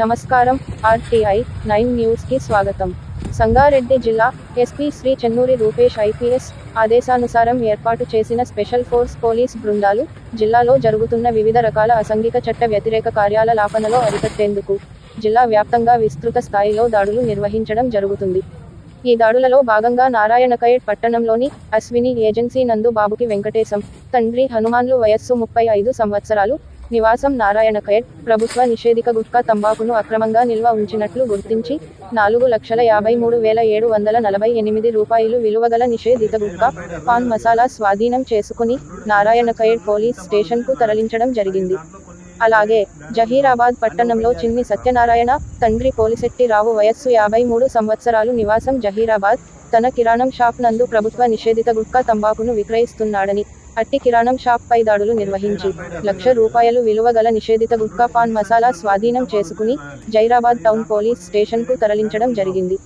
నమస్కారం RTI nine న్యూస్కి స్వాగతం. సంగారెడ్డి జిల్లా ఎస్పీ శ్రీ చెన్నూరి రూపేష్ ఐపీఎస్ ఆదేశానుసారం ఏర్పాటు చేసిన స్పెషల్ ఫోర్స్ పోలీస్ బృందాలు జిల్లాలో జరుగుతున్న వివిధ రకాల అసంఘిక చట్ట వ్యతిరేక కార్యాల లాపనలో అరికట్టేందుకు జిల్లా వ్యాప్తంగా విస్తృత స్థాయిలో దాడులు నిర్వహించడం జరుగుతుంది. ఈ దాడులలో భాగంగా నారాయణఖేడ్ పట్టణంలోని అశ్విని ఏజెన్సీ నందు బాబుకి వెంకటేశం తండ్రి హనుమాన్లు వయస్సు ముప్పై ఐదు సంవత్సరాలు నివాసం నారాయణఖేడ్ ప్రభుత్వ నిషేధిక గుట్కా తంబాకును అక్రమంగా నిల్వ ఉంచినట్లు గుర్తించి నాలుగు లక్షల యాభై మూడు వేల ఏడు వందల నలభై ఎనిమిది రూపాయలు విలువగల నిషేధిత గుట్కా పాన్ మసాలా స్వాధీనం చేసుకుని నారాయణఖేడ్ పోలీస్ స్టేషన్కు తరలించడం జరిగింది. అలాగే జహీరాబాద్ పట్టణంలో చిన్ని సత్యనారాయణ తండ్రి పోలిశెట్టి రావు వయస్సు యాభై మూడు సంవత్సరాలు నివాసం జహీరాబాద్. తన కిరాణం షాప్ నందు ప్రభుత్వ నిషేధిత గుట్కా తంబాకును విక్రయిస్తున్నాడని అట్టి కిరాణం షాప్ పై దాడులు నిర్వహించి లక్ష రూపాయలు విలువ గల నిషేధిత గుట్కా పాన్ మసాలా స్వాధీనం చేసుకుని జైరాబాద్ టౌన్ పోలీస్ స్టేషన్కు తరలించడం జరిగింది.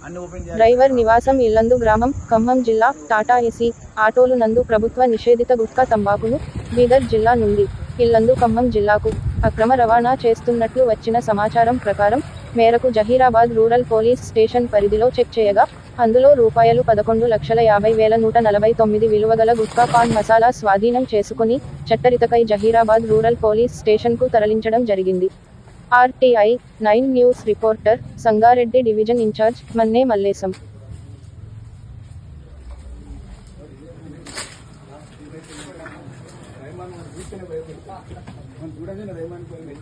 డ్రైవర్ నివాసం ఇల్లందు గ్రామం ఖమ్మం జిల్లా టాటా ఏసీ ఆటోలు నందు ప్రభుత్వ నిషేధిత గుట్కా తంబాకును బీదర్ జిల్లా నుండి ఇల్లందు ఖమ్మం జిల్లాకు అక్రమ రవాణా చేస్తున్నట్లు వచ్చిన సమాచారం ప్రకారం మేరకు జహీరాబాద్ రూరల్ పోలీస్ స్టేషన్ పరిధిలో చెక్ చేయగా అందులో రూపాయలు పదకొండు లక్షల యాభై వేల నూట నలభై తొమ్మిది విలువగల గుట్కా పాన్ మసాలా స్వాధీనం చేసుకుని చట్టరితకై జహీరాబాద్ రూరల్ పోలీస్ స్టేషన్కు తరలించడం జరిగింది. RTI nine news reporter Sangareddy division incharge Manne Mallesham. రైమాన్ చూస్తేనే భయపడతాను చూడగానే రైమాన్ పోయి